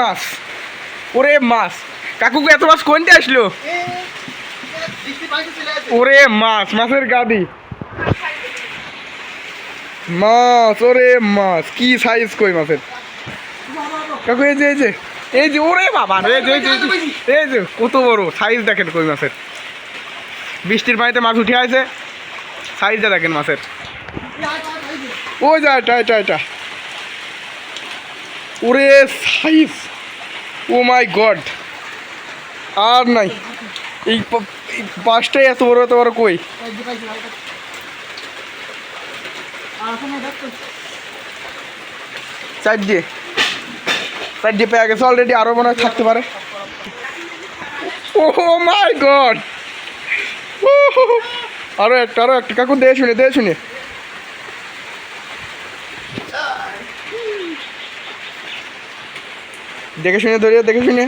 মাছ। ওরে মাছ। কাকু এত মাছ কোনটা আসলো? ওরে মাছ, মাছের গাদি। মাছ, ওরে মাছ, কি সাইজ কই মাছের? কাকু, এই যে এই যে এই যে, ওরে বাবা, এই যে কত বড় সাইজ দেখেন কই মাছের। বৃষ্টির পানিতে মাছ উঠে আছে সাইজটা দেখেন মাছের। ওই যা, এটা এটা এটা। ওরে সাইজ ও মাই গড। আর নাই। এই পাঁচটাই এত বড় এত বড় কই? চার দিয়ে। চার দিয়ে পেয়ে গেছে অলরেডি আরও মনে হয় থাকতে পারে। Oh my god. আরও একটা আরও একটা। কাকু দিয়ে শুনে দিয়ে শুনে। দেখে শুনে, ধরিয়া দেখে শুনে।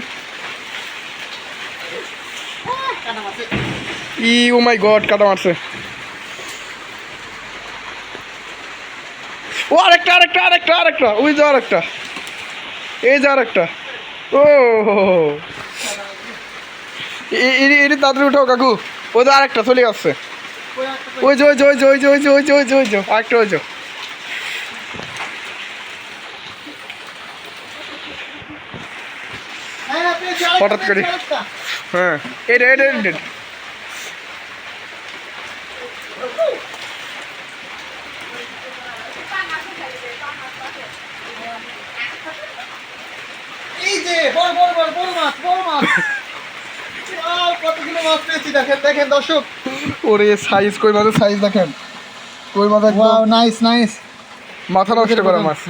ই, ও মাই গড কাটা মারছে। ও, আরেকটা আরেকটা আরেকটা আরেকটা। ওই যে আরেকটা। এই যে আরেকটা। ও এটি তাড়াতাড়ি উঠাও, কাকু। ওই যে আরেকটা, চলে আসছে। ওই যে ওই যে ওই যে ওই যে ওই যে ওই যে ওই যে, আরেকটা, ওই যে। হঠাৎ করে। হ্যাঁ এটা এটা এটা এই বড় বড় বড় বড় মাছ বড় মাছ। কতগুলো মাছ পেয়েছি দেখেন দেখেন দর্শক। ওরে সাইজ কই মাছের সাইজ দেখেন। কই মাছ একদম? ওয়াও নাইস নাইস মাথা নষ্ট করা মাছ।